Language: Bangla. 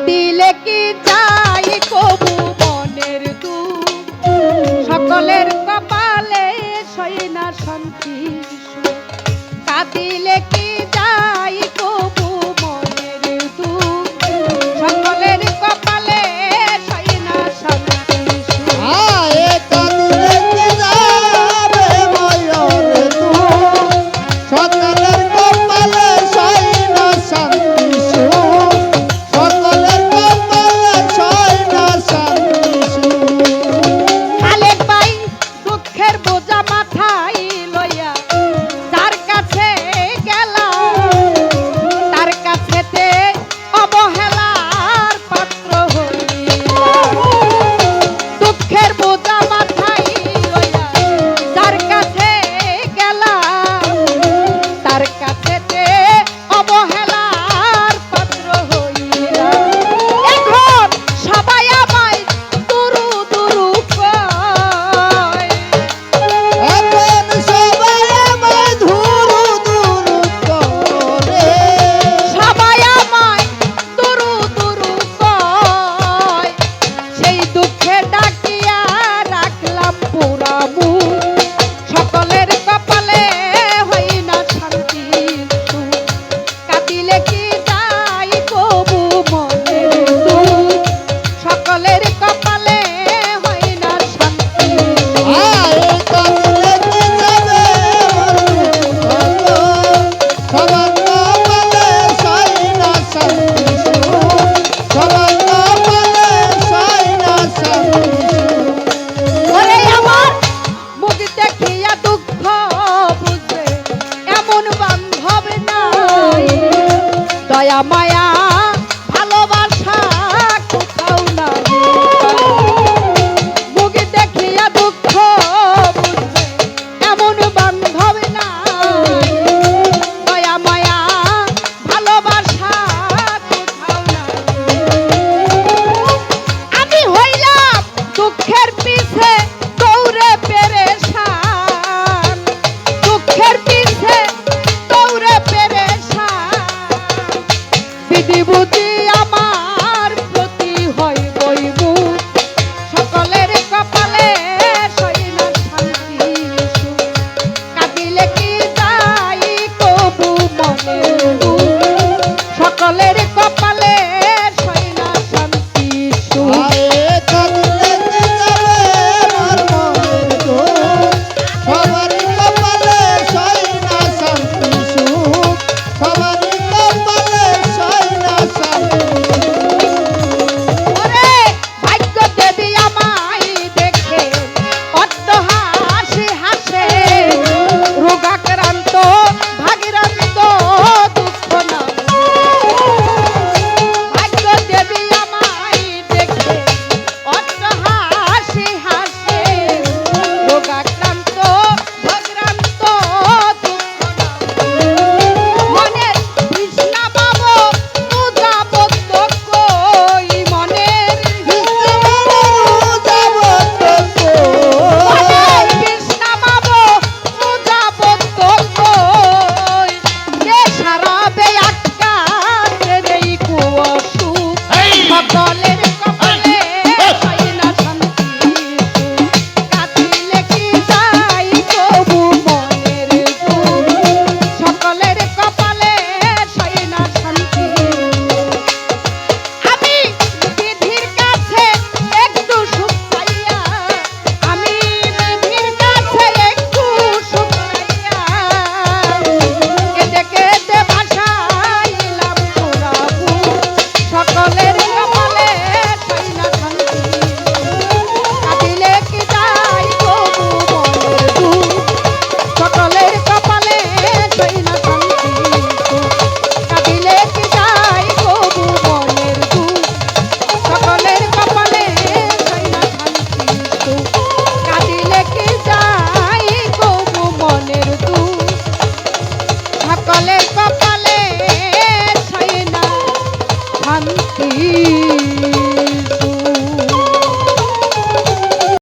দিলে কি যাই কবু মনের তু সকলের কপালে সই না সন্তি কাঁদিলে কি Maya. বুঝি ছেলের aqui.